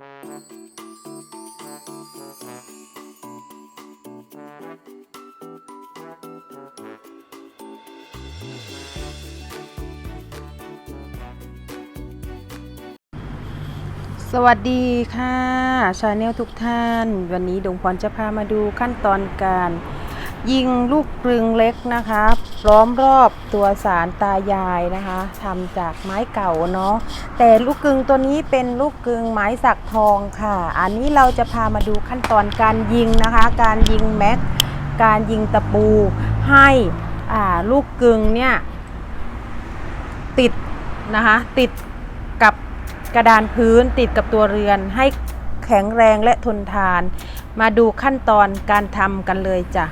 สวัสดีค่ะชาแนลทุกท่าน วันนี้ดงพรจะพามาดูขั้นตอนการ ยิงลูกกรึงเล็กนะคะล้อมรอบตัวสารตายายนะคะทำจากไม้เก่าเนาะแต่ลูกกรึงตัวนี้เป็นลูกกรึงไม้สักทองค่ะ อันนี้เราจะพามาดูขั้นตอนการยิงนะคะ การยิงแม็กการยิงตะปูให้ลูกกรึงเนี่ยติดนะคะติดกับกระดานพื้นติดกับตัวเรือนให้แข็งแรงและทนทาน มาดูขั้นตอนการทำกันเลยจ้ะ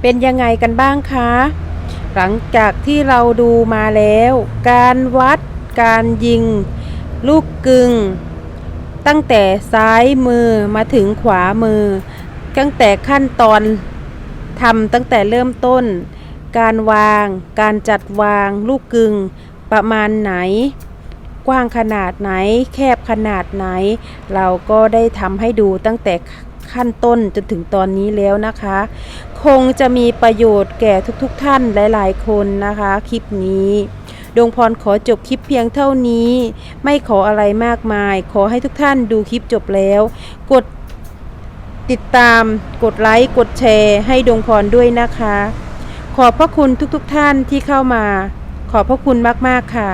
เป็นยังไงกันบ้างคะ หลังจากที่เราดูมาแล้ว การวัด การยิง ลูกกึง ตั้งแต่ซ้ายมือมาถึงขวามือ ตั้งแต่ขั้นตอนทำตั้งแต่เริ่มต้น การวาง การจัดวาง ลูกกึง ประมาณไหน กว้างขนาดไหน แคบขนาดไหน เราก็ได้ทำให้ดูตั้งแต่ ขั้นต้นจนถึงตอนนี้แล้วนะคะ คงจะมีประโยชน์แก่ทุกๆทท่านหลาย ๆ คนนะคะ คลิปนี้ดวงพรขอจบคลิปเพียงเท่านี้ ไม่ขออะไรมากมาย ขอให้ทุกท่านดูคลิปจบแล้ว กดติดตาม กดไลค์ กดแชร์ ให้ดวงพรด้วยนะคะ ขอบพระคุณทุกๆทท่านที่เข้ามา ขอบพระคุณมากๆค่ะ